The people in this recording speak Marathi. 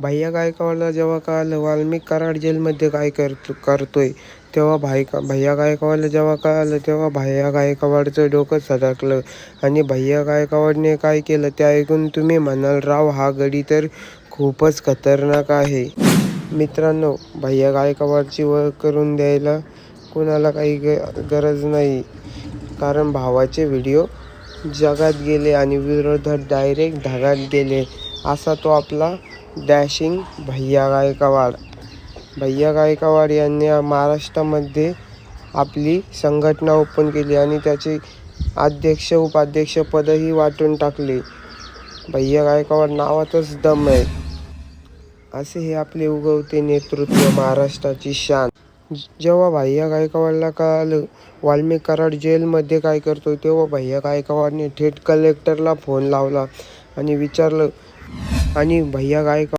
भैया गायकवाडला जेव्हा कळालं वाल्मिक कराड जेलमध्ये काय करतो करतोय तेव्हा भाई भैया गायकवाडला जेव्हा कळालं तेव्हा भैया गायकवाडचं डोकं सटकलं आणि भैया गायकवाडने काय केलं ते ऐकून तुम्ही म्हणाल राव हा गडी तर खूपच खतरनाक आहे. मित्रांनो भैया गायकवाडची ओळख करून द्यायला कुणाला काही ग गरज नाही. कारण भावाचे व्हिडिओ जगात गेले आणि विरोधात डायरेक्ट ढगात गेले. असा तो आपला डॅशिंग भैया गायकवाड. भैया गायकवाड यांनी महाराष्ट्रामध्ये आपली संघटना ओपन केली आणि त्याचे अध्यक्ष उपाध्यक्ष पदही वाटून टाकले. भैया गायकवाड नावातच दम आहे. असे हे आपले उगवते नेतृत्व महाराष्ट्राची शान. जेव्हा भैया गायकवाडला कळालं वाल्मिक कराड जेलमध्ये काय करतोय तेव्हा भैया गायकवाडने थेट कलेक्टरला फोन लावला आणि विचारलं आणि भैया गायक